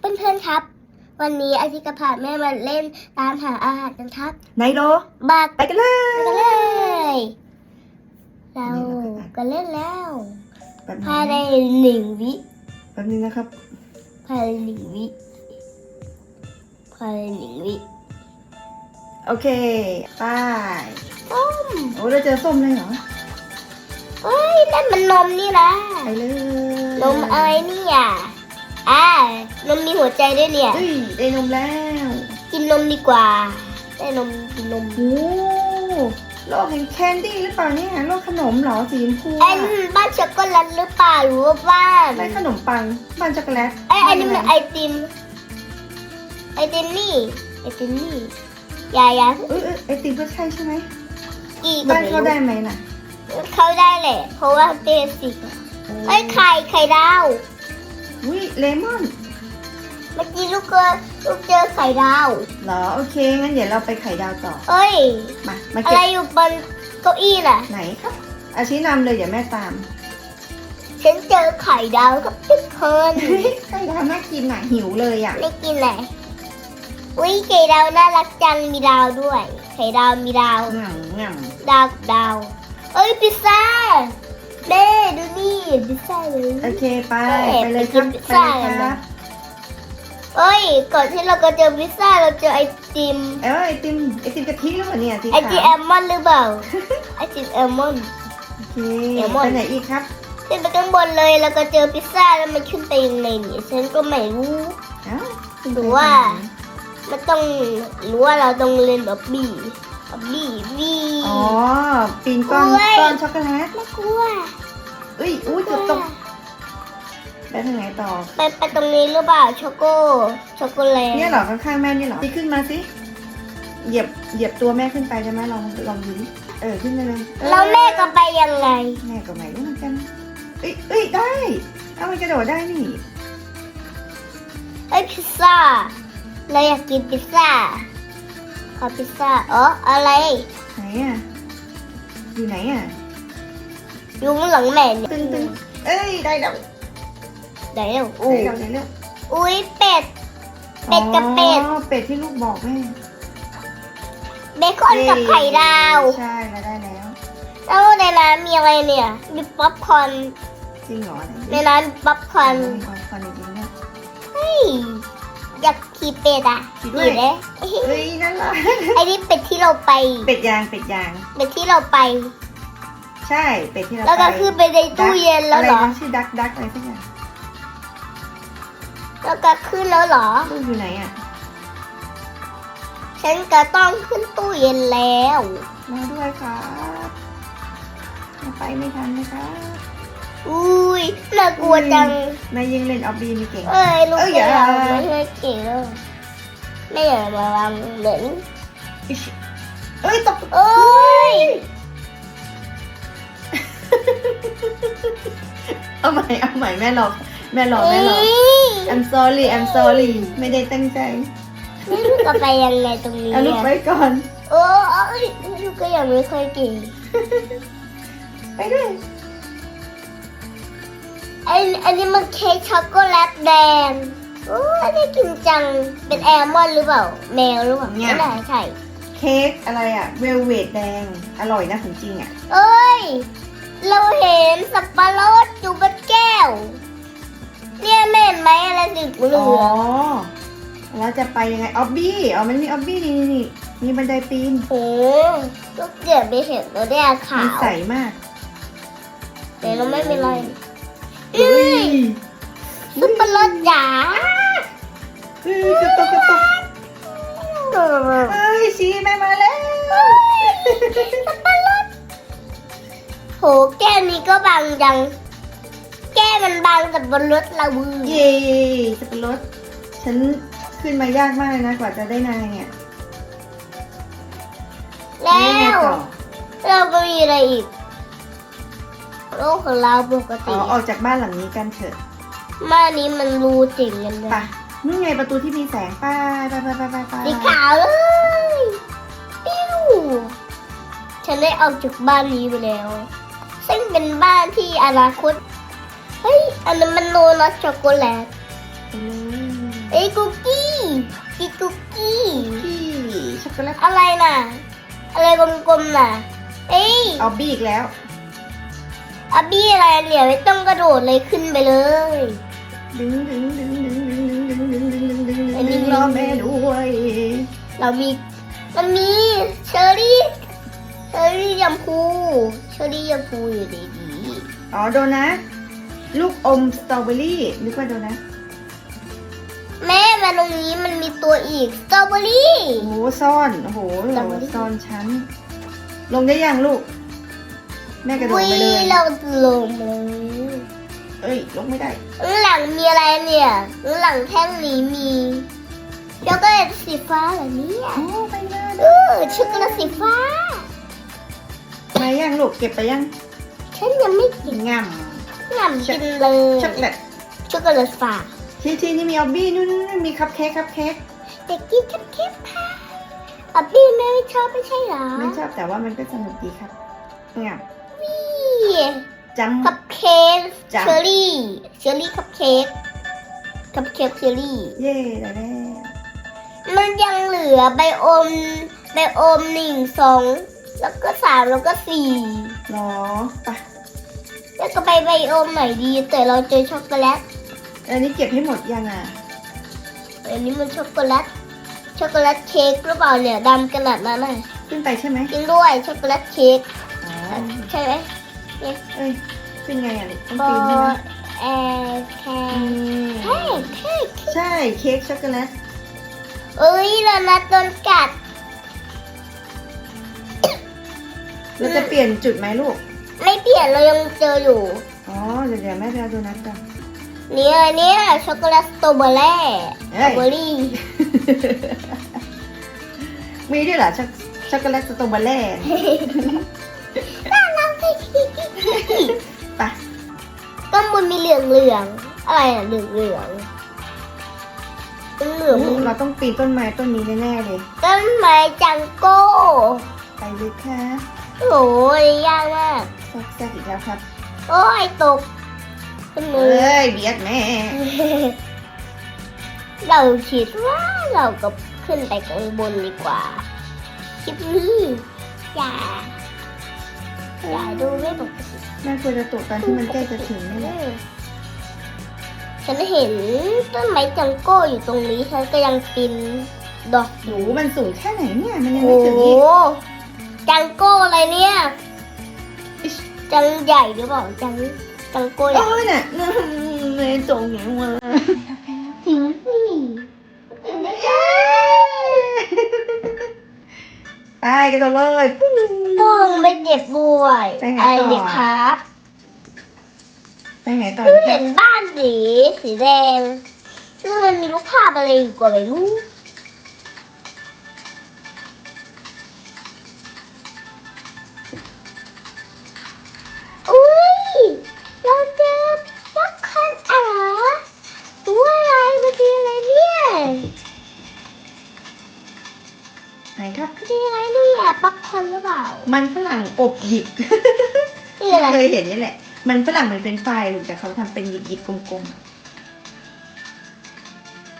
เพื่อนๆครับ วันนี้อาทิตย์กับพาแม่มาเล่นตามหาอาหารกันครับไนโรบักไปกันเลยไปกันเลยเราก็เล่นแล้ว แป๊บนึงภายในหนึ่งวิแป๊บนึงนะครับ ภายในหนึ่งวิภายในหนึ่งวิโอเคไปส้มโอ้เราเจอส้มเลยเหรอเฮ้ยนั่นมันนมนี่นะ ไปเลยนมอะไรเนี่ย อ่านมมีหัวใจด้วยเนี่ย เฮ้ยได้นมแล้วกินนมดีกว่า ได้นมกินนมโอ้โลกแห่งแคนดี้หรือเปล่าเนี่ยโลกขนมเหรอสีชมพูไอ้อะนั่นบ้านช็อกโกแลตหรือเปล่าหรือว่าบ้านไม่ขนมปังบ้านช็อกโกแลตไอ้ไอ้นี่มันไอติม ไอติมนี่ ไอติมนี่ยายาเออเออไอติมก็ใช่ใช่ไหมกี่ก็บ้านไม่เขารู้ได้ไหมน่ะเขาได้แหละ เพราะว่าเบสิกอะไอ้ยไข่ไข่ดาว อุ้ยเลมอนเมื่อกี้ลูกเจอลูกเจอไข่ดาวเหรอโอเคงั้นเดี๋ยวเราไปไข่ดาวต่อเอ้ย มามาอะเก็ไรบอยู่บนเก้าอี้น่ะ ไหนครับอาชีนำเลยเดี๋ยวแม่ตาม ฉันเจอไข่ดาวกับทุกคนไข่ดาวน่ากินอะหิวเลยอะไม่กินไหนอุ้ยไข่ดาวน่ารักจังมีดาวด้วย ไข่ดาวมีดาวง่ำง่ดาวกับดาว เอ้ยพิซซ่า แม่ดูนี่พิซซ่าเลยำโอเคไปเอ๊ะไปเลยครับไปกินพิซไปซ่าเลยกันคนะรับเอ้ย ก่อนที่เราจะเจอพิซซ่าเราเจอไอติม เอ้ยไอติมไอติมกะทิหรือเปล่าเนี่ยสีไอขาติมวแอลมอนด์หรือเปล่าไอติมแอลมอนด์โอเคเดี๋ยวหมดไปไหนอีกครับขึ้นไปข้างบนเลยแล้วก็เจอพิซซ่าแล้วมันขึ้นไปยังไงเนี่ยฉันก็ไม่รู้เอ้าหรือว่ามันต้องหรือว่าเราต้องเล่นแบบบี้แบบบี้บี้อ๋อ ปีนก้อนโอ้ยก้อนช็อกโกแลตไม่กลัวเอ้ยอุ้ยเกือบตกไปทางไหนต่อ ไปไปตรงนี้หรือเปล่าช็อกโกช็อกโกแลตเนี่ยเหรอข้างๆแม่เนี่ยเหรอที่ขึ้นมาสิเหยียบเหยียบตัวแม่ขึ้นไปได้ไหมลองลองดูดิเออขึ้นไปเลยเออแล้วแม่ก็ไปยังไง แม่ก็ไม่รู้เหมือนกันเอ้ยเอ้ยได้เอามันกระโดดได้นี่เอ้ยพิซซ่าเราอยากกินพิซซ่า ขอพิซซ่าอ๋ออะไร ไหนอะ อยู่ไหนอะอยู่ข้างหลังแม่เนี่ยตึงตึงเอ้ยได้แล้วเดี๋ยวอู้ได้แล้วได้แล้วอุ้ยเป็ด เป็ดกับเป็ด อ๋อเป็ดที่ลูกบอกแม่เบคอนกับไข่ดาวใช่แล้วได้แล้ว แล้วในร้านมีอะไรเนี่ย มีป๊อปคอร์นจริงเหรอไหนในร้านป๊อปคอร์นมีความฟันจริงๆเนี่ยเฮ้ย อยากขี่เป็ดอะขี่ด้วยขี่เลยเฮ้ยนั่นเหรอไอ้นี่เป็ดที่เราไป เป็ดยางเป็ดยาง เป็ดที่เราไป ใช่เป็ดที่เราแล้วก็ไปคือไปในตู้เย็นแล้วเหรอะไนะชื่อดักดักอะไรสักอย่างแล้วก็ขึ้นแล้วเหรอ ลูกอยู่ไหนอะฉันก็ต้องขึ้นตู้เย็นแล้ว มาด้วยครับมาไปไม่ทันนะครับ อุ้ยน่ากลัวจังนายยิงเล่นออบบีไม่เก่ง เอ้ยลูกเอ้ยอย่า เราไม่เคยเก่งแล้วไม่อยากมาวางเหมือนเอ้ยตกเอ้ยเอาใหม่เอาใหม่แม่รอแม่รอเอ้แม่รอย I'm sorry I'm sorry ไม่ได้ตั้งใจไม่รู้จะไปยังไงตรงนี้เอาลูกไปอะก่อน โอ้ยลูกก็ยังไม่เคยเก่ง ไปด้วย ไอ้อันนี้มันเค้กช็อกโกแลตแดงโอ้ยได้กินจัง เป็นแอลมอนด์หรือเปล่า แมวหรือเปล่าไม่น่าใช่ เค้กอะไรอะเวลเวดแดง อร่อยนะของจริงอะเอ้ย เราเห็นสับปะรดอยู่บนแก้ว เนี่ยแม่เห็นไหมอะไรสีเหลือ๋อองแล้วจะไปยังไงออบบี้อ๋อมันมีออบบี้นี่นี่นี่มีบันไดปีนโอ้ลูกเดือดไปเห็นเราได้อาขามีวใสมาก แต่เราไม่เป็นไร เฮ้ยสับปะรดจ๋าเฮ้ยกระตกกระตกเฮ้ยชีแม่มาแล้วสับปะรดโหแก้วนี้ก็บางจัง แก้วมันบางกับบนรถเราบือเย้สับปะรดฉันขึ้นมายากมากเลยนะกว่าจะได้นายเนี่ยแล้ยังไงว ต่อ เราก็มีอะไรอีก โลกของเราปกอ๋ติอออกจากบ้านหลังนี้กันเถอะบ้านนี้มันรูจริงกันเลยไปนี่ไงประตูที่มีแสงไป้าไปไปไปไปไปสีขาวเลยปิ้วฉันได้ออกจากบ้านนี้ไปแล้ว ซึ่งเป็นบ้านที่อนาคตเฮ้ยอันนั้นมันโดนัทช็อกโกแลตไปเลยเอ๊คุกกี้กินคุกกี้ที่ช็อกโกแลตอะไรน่ะ อะไรกลมๆน่ะเอ้ย เอาบี้อีกแล้ว อาบี้อะไรเนี่ยไม่ต้องกระโดดเลยขึ้นไปเลยดึงดึงดึงดึงดึงดึงดึงดึงดึงดึงดึงอันนี้ดึงรอแม่ด้วย เรามีมันมีเชอรี่เชอรี่ยำพูเชอรี่ยำพูอยู่ดีดีอ๋อโดนัทลูกอมสตรอเบอรี่นึกว่าโดนัทๆแม่มาตรงนี้มันมีตัวอีกสตรอเบอรี่โอ้โหซ่อนโอ้โหซ่อนชั้น ลงได้ยังลูก แม่กระโดดวิไปเลยเราลงเลยเอ้ยลงไม่ได้ข้างหลังมีอะไรเนี่ยข้างหลังแท่งนี้มีช็อกโกแลตสีฟ้าเหรอเนี่ยโอ้ไปเลยเออช็อกโกแลตสีฟ้ามายังลูกเก็บไปยังฉันยังไม่กินง่งำกินเลยำช็อกโกแลตช็อกโกแลตฟ้าทีทีนี่มีออบบี้นู่นนู่นมีคัพเค้กคัพเค้กเด็กกินคัพเค้กค่ะอะพี่แม่ไม่ชอบไม่ใช่เหรอไม่ชอบแต่ว่ามันก็สนุกดีครับง่นี่ำ จัง คัพเค้กจ้ะ เชอร์รี่เชอร์รี่คัพเค้กคัพเค้กเชอร์รี่ เย่ได้แล้วมันยังเหลือใบอมใบอมหนึ่งสองแล้วก็สามแล้วก็สี่หรอไปแล้วก็ไปใบอมไหนดี แต่เราเจอช็อกโกแลตอันนี้เก็บให้หมดยังอะอันนี้มันช็อกโกแลตช็อกโกแลตเค้กหรือเปล่าเนี่ยดำขนาดนั้นน่ะขึ้นไปใช่ไหมจริงด้วยช็อกโกแลตเค้กอ๋อใช่ไหม เอ้ยเป็นไงอะลูกต้องโบปีนใช่ไหมแอร์แคอืร์มเค้กเค้กใช่เค้กช็อกโกแลตเอ้ยเรานัดโดนกัด เราจะเปลี่ยนจุดไหมลูกไม่เปลี่ยนเรายังเจออยู่ อ๋อเดี๋ยวเดี๋ยวแม่ไปเอาโดนัทกันเนี่ยเนี่ยช็อกโกแลตสตรอเบอร์รี่เอ้สตรอย เบอร์รี่มีด้วยเหรอช็อกช็อกโกแลตสตรอเบอร์รี่น่ารักสิ ไปก็มันมีเหลืองเหลืองๆอะไรอะเหลืองเหลืองเหลืองเราต้องปีนต้นไม้ต้นนี้แน่ๆเลย ต้นไม้จังโก้ ไปเลยค่ะโอ้ยยากมากซอกแซกอีกแล้วครับ โอ้ยตกขึ้นเอมือ้ยเบียดแม่เราคิดว่าเราก็ขึ้นไปข้างบนดีกว่า คลิปนี้อย่า อย่าดูไม่ปกติแม่ควรจะตกตอนที่มันใกล้จะถึงนี่แหละฉันเห็นต้นไม้จังโก้อยู่ตรงนี้ฉันก็ยังปีนดอกอหนูยู่มันสูงแค่ไหนเนี่ย มันยังไม่ถึงโอีกจังโก้อะไรเนี่ยอิชจังใหญ่หรือเปล่าจังจังโก้ใหญ่โอ้ยน่ะไม่ตรงอย่างวะถึงสิไปกันเลยปุ้ง ต้องไม่เจ็บป่วยไปไหนอะไรต่อเด็กครับไปไหนต่อเพิ่งเห็นบ้านสีสีแดงซึ่งมันมีรูปภาพอะไรอยู่กว่าไม่รู้ มันฝรั่งอบหยิกนี่อะไรเคยเห็นนี่แหละ มันฝรั่งมันเป็นไฟล์หรือแต่เขาทำเป็นหยิกๆกลม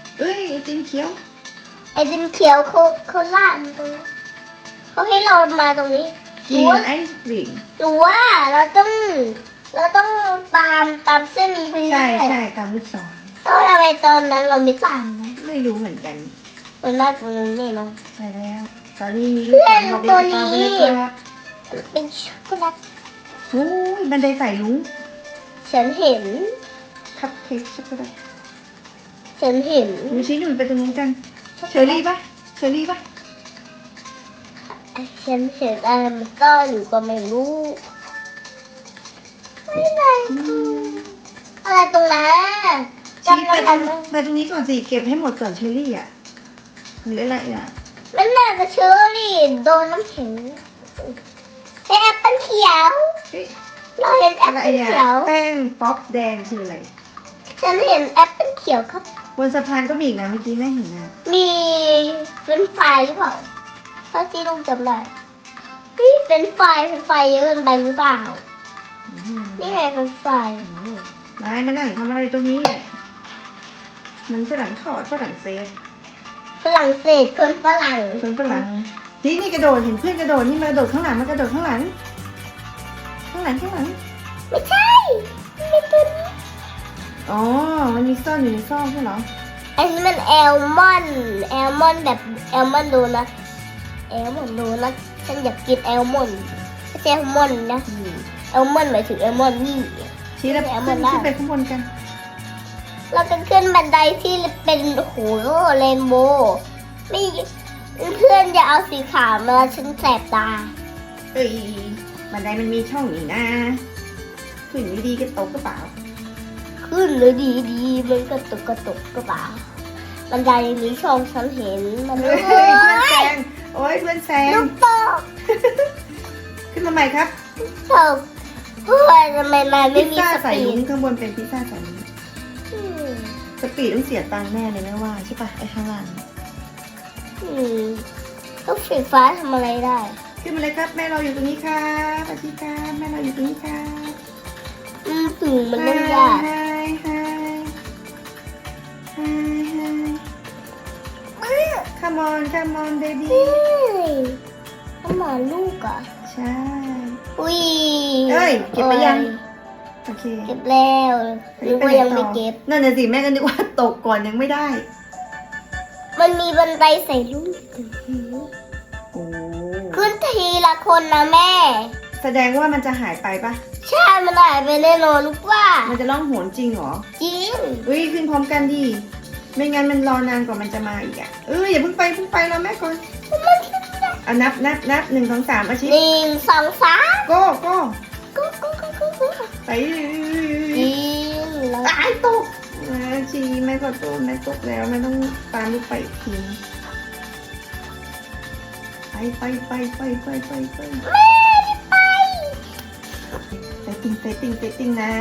ๆเอ้ยไอติมเขียว ไอติมเขียวเขาเขาลาดมาตรงนี้เขาให้เรามาตรงนี้กินไอศกรีมหรือว่าเราต้องเราต้องตามตามเส้นนี้ไปเรื่ใช่อยใช่ตามลูกศรๆแล้วทำไมตอนนั้นเราไม่ตามนะไม่รู้เหมือนกันมันน่าจะนี่เนาะใช่แล้วตอนนี้มีลูกศรบอกเพื่เด็อนกตัวนี้ตามไป เลยครับเป็นช็อกโกแลตโอ้ยบันไดไต่ลุงฉันเห็นคัพเค้กช็อกโกแลตฉันเห็นดูซิหนุนไปตรงนู้นกันเชอรี่ปะเชอรี่ปะฉันเห็นอะไรมันซ่อนอยู่ก็ไม่รู้ไม่ไหนอะไรตรงนั้นจำชี้ได้ไปทันตไหมรงไปตรงนี้ก่อนสิเก็บให้หมดก่อนเชอรี่อะหรืออะไรอะมันน่าจะเชอรี่โดนน้ำแข็ง แอปเปิ้ลเขียวเฮ้ยเราเห็นแอปอะไรเปิ้ลอะเขียวแป้งป๊อปแดงคืออะไร ฉันเห็นแอปเปิ้ลเขียวครับ บนสะพานก็มีอีกนะเมื่อกี้แม่เห็นนะมีเป็นไฟหรือเปล่าถ้าที่ลุงจำได้นี่เป็นไฟเป็นไฟเยอะเกินไปหรือเปล่านี่ไงเป็นไฟนายมานั่งทำอะไรตรงนี้มันฝรั่งทอดฝรั่งเศสฝรั่งเศสคนฝรั่งเพื่อนฝรั่ง นี่นี่กระโดดเห็นเพื่อนกระโดดนี่มากระโดดข้างหลังมากระโดดข้างหลัง ข้างหลังข้างหลังไม่ใช่ไม่ใช่ตัวนี้อ๋อ มันมีซ่อนอยู่ในซอกใช่เหรออันนี้มันแอลมอนแอลมอนแบบแอลมอนโดนัทแอลมอนโดนัทฉันอยากกินแอลมอนไม่ใช่แอลมอนนะอืมแอลมอนหมายถึงแอลมอนนี่ชี้แล้วแอบขึ้นมันได้ขึ้นไปข้างบนกัน เราจะขึ้นบันไดที่เป็นโอ้โหเรนโบว์ไม่ เพื่อนจะเอาสีขาวมาฉันแสบตา เอ้ยบันไดมันมีช่องนี่นะ ขึ้นดีๆก็ตกกระเป๋า ขึ้นเลยดีดีๆมันก็ตกกระตกกระเป๋าบันไดมีช่องฉันเห็นมันเฮ้โอ้ยเพื่อนแซยงโอ้ยเพื่อนแซงลูกโป่งขึ้นมาใหม่ครับตกเพื่อนทำไมมันไม่พิซมีซ่าสใส่ปีลุ้ดงข้างบนเป็นพิซซ่าใส่ลุ้งอืมสปีดต้องเสียตังค์แน่เลยแม่ว่าใช่ปะไอ้ข้างล่าง อืมลูกสีฟ้าทำอะไรได้ ขึ้นมาเลยครับ แม่เราอยู่ตรงนี้ครับสวัสดีครับแม่เราอยู่ตรงนี้ครับอืมถึงมันต้องยากไฮไฮไฮไฮ come on come on baby เฮ้ยน้ำหมาลูกอะ ใช่อุ้ยเอ้ยเก็บไปยัง โอเค เก็บแล้วหรือว่ายังไม่เก็บ นั่นน่ะสิแม่ก็นึกว่าตกก่อนยังไม่ได้ มันมีบันไดใส่ลูกโอ้ขึ้นทีละคนนะแม่ แสดงว่ามันจะหายไปปะใช่ มันหายไปแน่นอนลูกว่า มันจะล่องหนจริงเหรอ จริง อุ้ยขึ้นพร้อมกันดิ ไม่งั้นมันรอนานกว่ามันจะมาอีกอะ เอออย่าเพิ่งไปเพิ่งไปรอแม่ก่อนเอานับนับนับหนึ่งสองสามอาชิหนึ่งสองสามโก้โก้กุ๊กกุ๊กกุ๊กกุ๊กกุ๊กไปจริงแล้วตายตก อาชีแม่ขอโทษแม่ตกแล้วแม่ต้องตามลูกไปอีกทีไปไปไปไปไปไปไปแม่ไปเซตติ้งเซตติ้งเซตติ้งนะ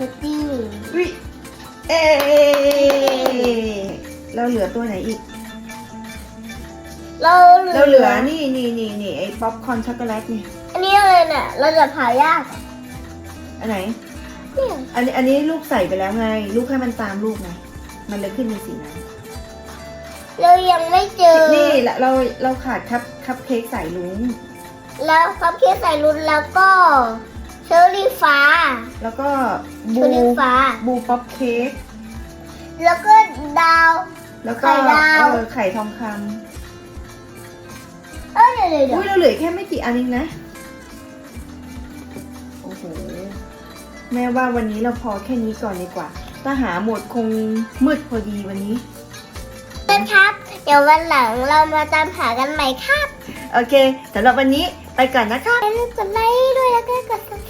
สติงอุ้ยเอ๊เราเหลือตัวไหนอีก เราเราเหลือนี่นี่นี่นี่ไอ้ป๊อปคอร์นช็อกโกแลตนี่อันนี้อะไรเนี่ยเราจะผ่ายากอันไหน เนี่ยอันนี้อันนี้ลูกใส่ไปแล้วไง ลูกให้มันตามลูกไงมันเลยขึ้นเป็นสีนั้นเรายังไม่เจอ นี่ละเราเราขาดคัพคัพเค้กใส่ลุงแล้วคัพเค้กใส่รุ่นแล้วก็เชอร์รี่ฟ้า แล้วก็เชบูอร์รี่ฟ้า บูป๊อปเค้กแล้วก็ดาว แล้วก็ไข่ดาว เออไข่ทองคเอ้ยเดี๋ยวเดี๋ยวำเดี๋ยวอุ้ยเราเหลือแค่ไม่กี่อันเองนะโอ้โห แม่ว่าวันนี้เราพอแค่นี้ก่อนดีกว่า ถ้าหาหมดคงมืดพอดีวันนี้ครับ เดี๋ยววันหลังเรามาตามหากันใหม่ครับ โอเคสำหรับวันนี้ไปก่อนนะคะอย่าลืมกดไลค์ด้วยแล้วก็กด subscribe